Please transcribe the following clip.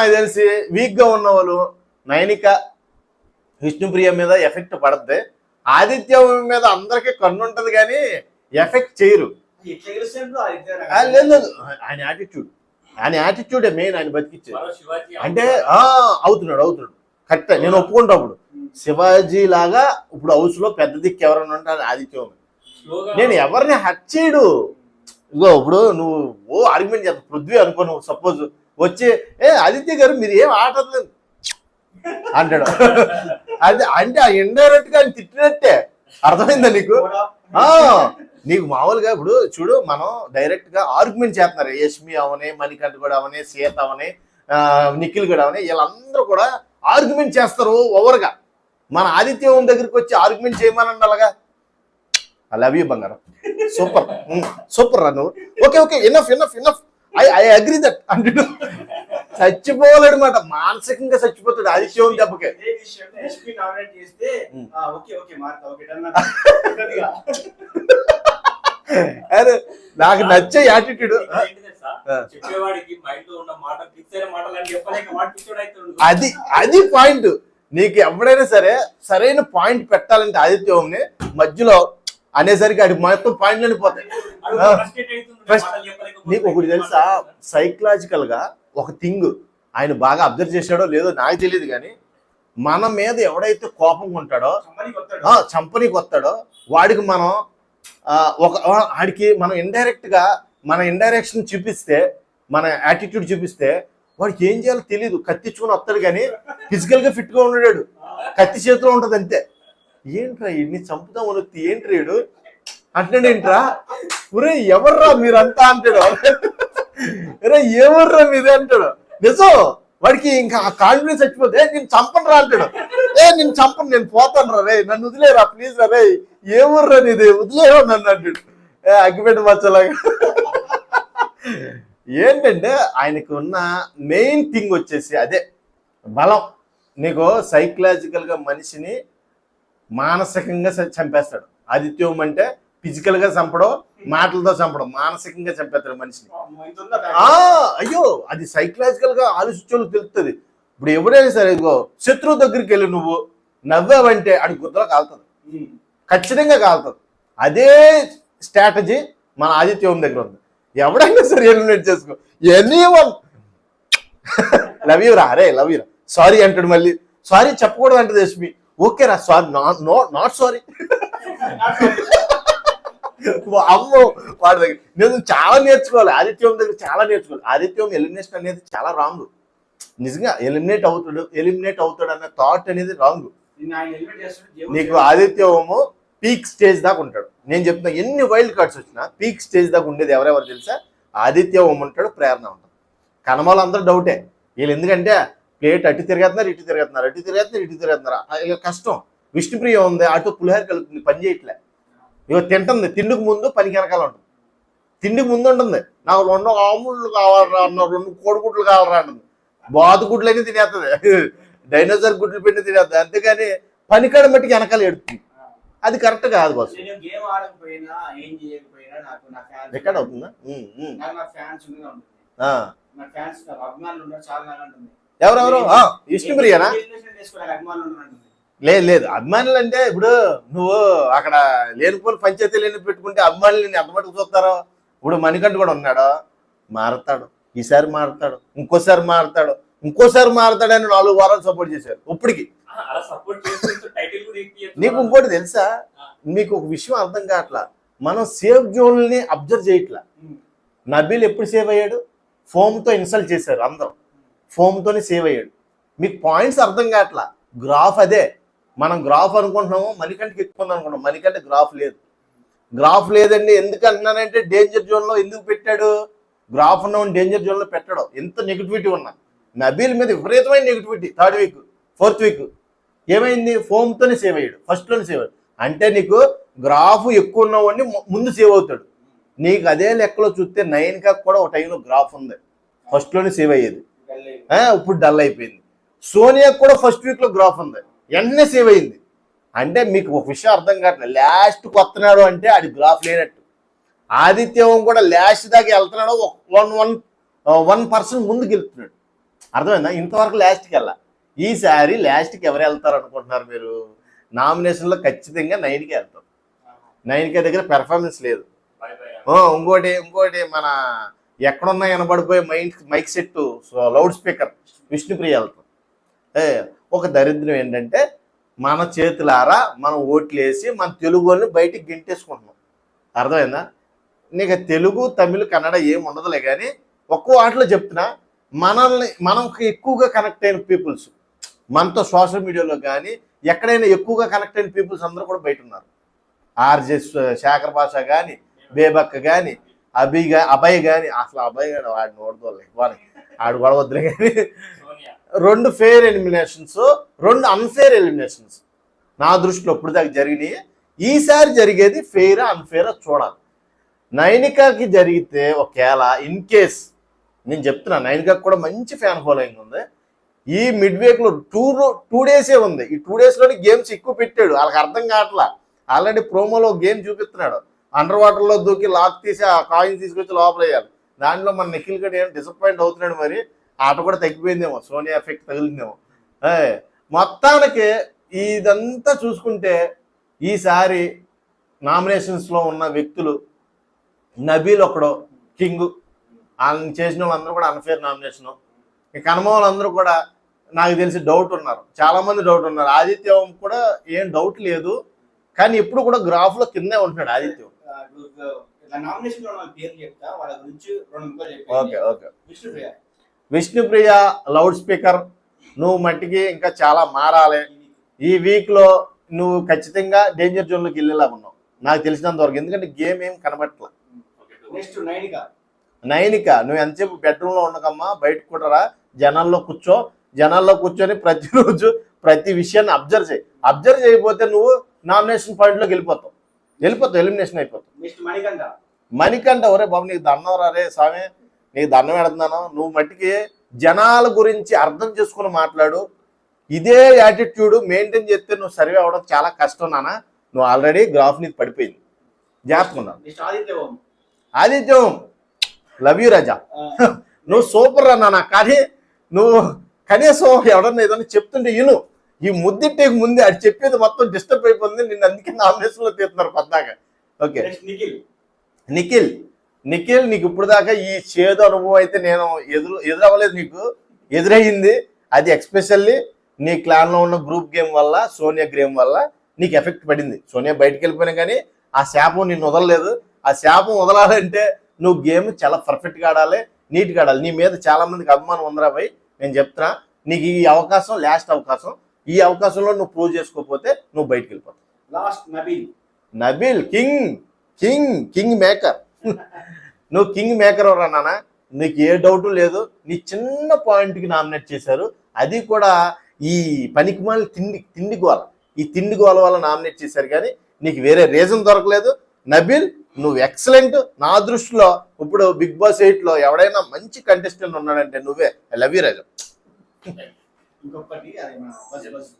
నాకు తెలిసి వీక్గా ఉన్న వాళ్ళు నైనిక విష్ణుప్రియ మీద ఎఫెక్ట్ పడద్ది. ఆదిత్య మీద అందరికీ కన్ను ఉంటది కానీ ఎఫెక్ట్ చేయరు. లేదు లేదు. ఆయన యాటిట్యూడ్ ఆయన యాటిట్యూడే మెయిన్ ఆయన బతికిచ్చేది. అంటే ఆ అవుతున్నాడు అవుతున్నాడు. కరెక్ట్ నేను ఒప్పుకుంటా అప్పుడు. శివాజీ లాగా ఇప్పుడు హౌస్లో పెద్ద దిక్కు ఎవరైనా ఉంటారు ఆదిత్యం నేను ఎవరిని హట్ చేయడు. ఇగో ఇప్పుడు నువ్వు ఓ ఆర్గ్యుమెంట్ చేస్తా. పృథ్వీ అనుకో నువ్వు సపోజ్ వచ్చి ఏ ఆదిత్య గారు మీరు ఏం ఆడలేదు అంటాడు. అది అంటే ఇండైరెక్ట్గా ఆయన తిట్టినట్టే. అర్థమైందా నీకు? ఆ నీకు మామూలుగా ఇప్పుడు చూడు మనం డైరెక్ట్గా ఆర్గ్యుమెంట్ చేస్తున్నారు. యష్మి అవని మణికంఠ కూడా అవని సీత అవని నిఖిల్ కూడా అవని వీళ్ళందరూ కూడా ఆర్గ్యుమెంట్ చేస్తారు ఓవర్గా మన ఆదిత్యం దగ్గరికి వచ్చి ఆర్గ్యుమెంట్ చేయమని అలాగా ఐ లవ్ యూ బంగారం. సూపర్. సూపర్ రా నువ్వు. Okay okay enough enough enough I I agree that అంటాడు చచ్చిపోలేడు మాట మానసికంగా చచ్చిపోతాడు దెబ్బకి. మారుతా ఓకే డన్ అరే నాకు నచ్చే యాటిట్యూడ్ అది అది పాయింట్ నీకు ఎవడైనా సరే సరైన పాయింట్ పెట్టాలంటే ఆదిత్యంని మధ్యలో అనేసరికి అది మొత్తం పాయింట్లని పోతాయి నీకు ఒకటి తెలుసా? సైకలాజికల్గా ఒక థింగ్ ఆయన బాగా అబ్జర్వ్ చేశాడో లేదో నాకు తెలియదు కానీ మన మీద ఎవడైతే కోపంగా ఉంటాడో చంపనీకి వస్తాడో. వాడికి మనం ఒక వాడికి మనం ఇండైరెక్ట్గా మన ఇండైరెక్షన్ చూపిస్తే మన యాటిట్యూడ్ చూపిస్తే వాడికి ఏం చేయాలో తెలియదు కత్తిచ్చుకొని వస్తాడు కానీ ఫిజికల్గా ఫిట్గా ఉన్నాడు కత్తి చేతిలో ఉంటది అంతే. ఏంట్రా ఇన్ని చంపుదాం అని ఏంట్రా ఈడు ఏంట్రా? ఒరే ఎవర్రా మీరంతా అంటాడు. ఒరే ఎవర్రా మీదే అంటాడు. నిజం వాడికి ఇంకా ఆ కాన్ఫిడెన్స్ చచ్చిపోతే "ఏ, నేను చంపను రా అంటాడు. ఏ నేను చంపను నేను పోతాను రా రే నన్ను వదిలేరా ప్లీజ్ రా రే ఏమర్రా నీది? వదిలేరా నన్ను అంటాడు. ఏ అగ్గిపెట్టు మచ్చలాగా. ఏంటంటే ఆయనకు ఉన్న మెయిన్ థింగ్ వచ్చేసి అదే బలం. నీకు సైకలాజికల్గా మనిషిని మానసికంగా చంపేస్తాడు. ఆదిత్యం అంటే ఫిజికల్గా చంపడం మాటలతో చంపడం మానసికంగా చంపేస్తాడు మనిషిని. అయ్యో అది సైకలాజికల్గా ఆలోచించే తెలుస్తుంది ఇప్పుడు ఎవరైనా సరే ఇదిగో శత్రువు దగ్గరికి వెళ్ళి నువ్వు నవ్వావంటే అది గుద్దలో కాలుతుంది. ఖచ్చితంగా కాలుతుంది. అదే స్ట్రాటజీ మన ఆదిత్యం దగ్గర ఉంది. ఎవడైనా సరే ఎలిమినేట్ చేసుకో. ఎనీ వన్ లవ్ యూ రా అరే లవ్ యూ రా. సారీ అంటాడు మళ్ళీ. సారీ చెప్పకూడదు అంటే యశ్మి ఓకే రా సారీ నాట్ సారీ అమ్మో వాడి దగ్గర నేను చాలా నేర్చుకోవాలి. ఆదిత్యం దగ్గర చాలా నేర్చుకోవాలి. ఆదిత్యం ఎలిమినేషన్ అనేది చాలా రాంగ్ నిజంగా ఎలిమినేట్ అవుతాడు ఎలిమినేట్ అవుతాడు అన్న థాట్ అనేది రాంగ్ నీకు ఆదిత్యము పీక్ స్టేజ్ దాకా ఉంటాడు. నేను చెప్తున్నా ఎన్ని వైల్డ్ కార్డ్స్ వచ్చినా పీక్ స్టేజ్ దాకా ఉండేది ఎవరెవరు తెలుసా? ఆదిత్య ఓం ఉంటాడు ప్రేరణ ఉంటాడు కనమలు అందరూ డౌటే వీళ్ళు ఎందుకంటే ప్లేట్ అటు తిరగతున్నారు ఇటు తిరగతున్నారు అటు తిరగతున్నారు ఇటు తిరగతున్నారు ఇక కష్టం. విష్ణుప్రియ ఉంది అటు పులిహోర కలుపుతుంది పని చేయట్లే. ఇక తింటుంది తిండికి ముందు పనికి వెనకాల ఉంటుంది. తిండికి ముందు ఉంటుంది. నాకు రెండు ఆముళ్ళు కావాలరా అన్న రెండు కోడిగుడ్లు కావాలరా అంటుంది బాతు గుడ్లన్నీ తినేస్తుంది డైనోసార్ గుడ్లు పెట్టి తినేస్తుంది అంతేగాని పనికాడ మట్టికి వెనకాల ఎడుతుంది అది కరెక్ట్ కాదు బాస్. రికార్డ్ అవుతుందా? నాకు నాకు నాకు ఎవరెవరు విష్ణుప్రియనా నాకు. లేదు లేదు. అభిమానులు అంటే ఇప్పుడు నువ్వు అక్కడ లేనిపోని పంచాయతీ లేని పెట్టుకుంటే అభిమానులు నేను ఎంత మటుకు చూస్తారో? ఇప్పుడు మణికంఠ కూడా ఉన్నాడు? మారతాడు. ఈసారి మారతాడు. ఇంకోసారి మారతాడు. ఇంకోసారి మారతాడని నాలుగు వారాలు సపోర్ట్ చేశారు. ఇప్పటికి. నీకు ఇంకోటి తెలుసా? మీకు ఒక విషయం అర్థం కావట్లా. మనం సేఫ్ జోన్లని అబ్జర్వ్ చేయట్లా. నబీల్ ఎప్పుడు సేవ్ అయ్యాడు? ఫోమ్తో ఇన్సల్ట్ చేశారు అందరం. ఫోమ్తోనే సేవ్ అయ్యాడు. మీకు పాయింట్స్ అర్థం కావట్లా? గ్రాఫ్ అదే. మనం గ్రాఫ్ అనుకుంటున్నాము మణికంటకి ఎక్కువ ఉంది అనుకుంటాం మణికంట గ్రాఫ్ లేదు. గ్రాఫ్ లేదండి. ఎందుకు అంటున్నానంటే డేంజర్ జోన్లో ఎందుకు పెట్టాడు? గ్రాఫ్ ఉన్న డేంజర్ జోన్లో పెట్టడం. ఎంత నెగిటివిటీ ఉన్నా. నబీల్ మీద విపరీతమైన negativity. Third week fourth week. ఏమైంది? ఫోమ్తోనే సేవ్ అయ్యాడు. ఫస్ట్లోనే సేవ్ అయ్యాడు. అంటే నీకు గ్రాఫ్ ఎక్కువ ఉన్నవాడిని ముందు సేవ్ అవుతాడు. నీకు అదే లెక్కలో చూస్తే నైన్ కూడా ఒక టైంలో గ్రాఫ్ ఉంది. ఫస్ట్లోనే సేవ్ అయ్యేది. ఇప్పుడు డల్ అయిపోయింది. సోనియా కూడా ఫస్ట్ వీక్లో గ్రాఫ్ ఉంది. వెంటనే సేవ్ అయింది? అంటే మీకు ఒక విషయం అర్థం కావట్లేదు లాస్ట్ వస్తున్నాడు అంటే అది గ్రాఫ్ లేనట్టు. ఆదిత్యం కూడా లాస్ట్ దాకా వెళ్తున్నాడు వన్ వన్ వన్ పర్సెంట్ ముందుకు వెళ్తున్నాడు. అర్థమైందా? ఇంతవరకు లాస్ట్కి వెళ్ళా. ఈసారి లాస్ట్కి ఎవరు వెళ్తారు అనుకుంటున్నారు మీరు? నామినేషన్లో ఖచ్చితంగా నైన్కి వెళ్తాం. నైన్కే దగ్గర పెర్ఫార్మెన్స్ లేదు. ఇంకోటి ఇంకోటి మన ఎక్కడున్నా వినబడిపోయే mind mic set loud speaker Vishnupriya వెళ్తాం ఒక దరిద్రం ఏంటంటే మన చేతులారా మనం ఓట్లు వేసి మన తెలుగు వాళ్ళని బయటికి గెంటేసుకుంటున్నాం. అర్థమైందా? నీకు తెలుగు తమిళ కన్నడ ఏం ఉండదులే కానీ ఒక్కో ఆటలో చెప్తున్నా మనల్ని మనకి ఎక్కువగా కనెక్ట్ అయిన పీపుల్స్ మనతో సోషల్ మీడియాలో కానీ ఎక్కడైనా ఎక్కువగా కనెక్ట్ అయిన పీపుల్స్ అందరూ కూడా బయట ఉన్నారు. ఆర్జే శేఖర్ భాష కానీ బేబక్క కానీ అభి గా అభయ్ కానీ అసలు అభయ్ గాని వాడిని ఓడదోలే వాడి ఆడు గొడవద్దులే కానీ. సోనియా. రెండు ఫేర్ ఎలిమినేషన్స్ రెండు అన్ఫేర్ ఎలిమినేషన్స్ నా దృష్టిలో ఇప్పుడు దాకా జరిగినాయి. ఈసారి జరిగేది ఫెయిర్ అన్ఫేర్ చూడాలి. నైనికాకి జరిగితే ఒకవేళ ఇన్ కేస్ నేను చెప్తున్నా నైనికాకి కూడా మంచి ఫ్యాన్ ఫాలోయింగ్ ఉంది. ఈ మిడ్ వీక్లో టూ టూ డేసే ఉంది. ఈ టూ డేస్లోని గేమ్స్ ఎక్కువ పెట్టాడు. వాళ్ళకి అర్థం కావట్లా. ఆల్రెడీ ప్రోమోలో గేమ్ చూపిస్తున్నాడు. అండర్ వాటర్లో దూకి లాక్ తీసి ఆ కాయిన్ తీసుకొచ్చి లోపల వేయాలి. దాంట్లో మన నిఖిల్ గడ్ ఏం డిసప్పాయింట్ అవుతున్నాడు మరి? ఆట కూడా తగ్గిపోయిందేమో. సోనియా ఎఫెక్ట్ తగిలిందేమో. మొత్తానికి ఇదంతా చూసుకుంటే ఈసారి నామినేషన్స్లో ఉన్న వ్యక్తులు నబీల్ ఒకడు కింగ్. వాళ్ళని చేసిన వాళ్ళందరూ కూడా అన్ఫేర్ నామినేషన్ ఇక కనుమ వాళ్ళందరూ కూడా నాకు తెలిసి డౌట్ ఉన్నారు. చాలామంది డౌట్ ఉన్నారు. ఆదిత్యం కూడా ఏం డౌట్ లేదు. కానీ ఎప్పుడు కూడా గ్రాఫ్లో కిందే ఉంటున్నాడు ఆదిత్యం. ఇప్పుడు ఇట్లా నామినేషన్లో వాళ్ళ పేర్లు చెప్తా వాళ్ళ గురించి రెండు ముక్కలు ఓకే చెప్పండి okay. Vishnupriya. Vishnupriya loud speaker నువ్వు మట్టికి ఇంకా చాలా మారాలి. ఈ వీక్లో నువ్వు ఖచ్చితంగా డేంజర్ జోన్లోకి వెళ్ళేలా ఉన్నావు. నాకు తెలిసినంత వరకు ఎందుకంటే గేమ్ ఏం కనబట్ల నెక్స్ట్ నైనిక. నైనిక నువ్వు ఎంతసేపు బెడ్రూమ్లో ఉండకమ్మా బయటకు కూడా రా జనాల్లో కూర్చో. జనాల్లో కూర్చొని ప్రతిరోజు ప్రతి విషయాన్ని అబ్జర్వ్ చేయి. అబ్జర్వ్ చేయకపోతే నువ్వు నామినేషన్ పాయింట్లోకి వెళ్ళిపోతావు. వెళ్ళిపోతావు ఎలిమినేషన్ అయిపోతావు మణికంట ఒరే బాబు నీకు దండం రే స్వామి నీకు దండం పెడుతున్నాను. నువ్వు మట్టికి జనాల గురించి అర్థం చేసుకుని మాట్లాడు. ఇదే యాటిట్యూడ్ మెయింటైన్ చేస్తే నువ్వు సర్వే అవ్వడం చాలా కష్టం నాన్న. నువ్వు ఆల్రెడీ గ్రాఫ్ నీకు పడిపోయింది. జాగ్రత్తగా నెక్స్ట్ ఆదిత్య లవ్ యూ రాజా. నువ్వు సూపర్ రా నాన్న కానీ నువ్వు కనీసం ఎవడన్నా ఏదన్నా చెప్తుంటే ఇను ఈ ముద్దిట్టేకి ముందే అది చెప్పేది మొత్తం డిస్టర్బ్ అయిపోతుంది నిన్ను అందుకే నామినేషన్లో తీస్తున్నారు పద్దాక. ఓకే. నిఖిల్. నిఖిల్. నిఖిల్ నీకు ఇప్పుడు దాకా ఈ చేదు అనుభవం అయితే నేను ఎదురు ఎదురవ్వలేదు నీకు. ఎదురయ్యింది. అది ఎక్స్పెషల్లీ నీ క్లాన్లో ఉన్న గ్రూప్ గేమ్ వల్ల సోనియా గేమ్ వల్ల నీకు ఎఫెక్ట్ పడింది. సోనియా బయటకు వెళ్ళిపోయినా కానీ ఆ శాపం నిన్ను వదలలేదు. ఆ శాపం వదలాలంటే నువ్వు గేమ్ చాలా పర్ఫెక్ట్గా ఆడాలి నీట్గా ఆడాలి. నీ మీద చాలా మందికి అభిమానం ఉందిరా భయ్ నేను చెప్తున్నా నీకు ఈ అవకాశం లాస్ట్ అవకాశం. ఈ అవకాశంలో నువ్వు ప్రూవ్ చేసుకోకపోతే నువ్వు బయటకు వెళ్ళిపోతావు. Last Nabeel Nabil king king king maker నువ్వు కింగ్ మేకర్ ఎవరా నాన్న? నీకు ఏ డౌట్ లేదు. నీ చిన్న పాయింట్కి నామినేట్ చేశారు. అది కూడా ఈ పనికిమాలి తిండి తిండి గోల. ఈ తిండి గోల వల్ల నామినేట్ చేశారు కానీ నీకు వేరే రీజన్ దొరకలేదు. నబిల్ నువ్వు ఎక్సలెంట్ నా దృష్టిలో ఇప్పుడు బిగ్ బాస్ ఎయిట్లో ఎవడైనా మంచి కంటెస్టెంట్ ఉన్నాడంటే నువ్వే. లవ్ యూ రాజు ఇంకొకటి అది మన బస్ బస్.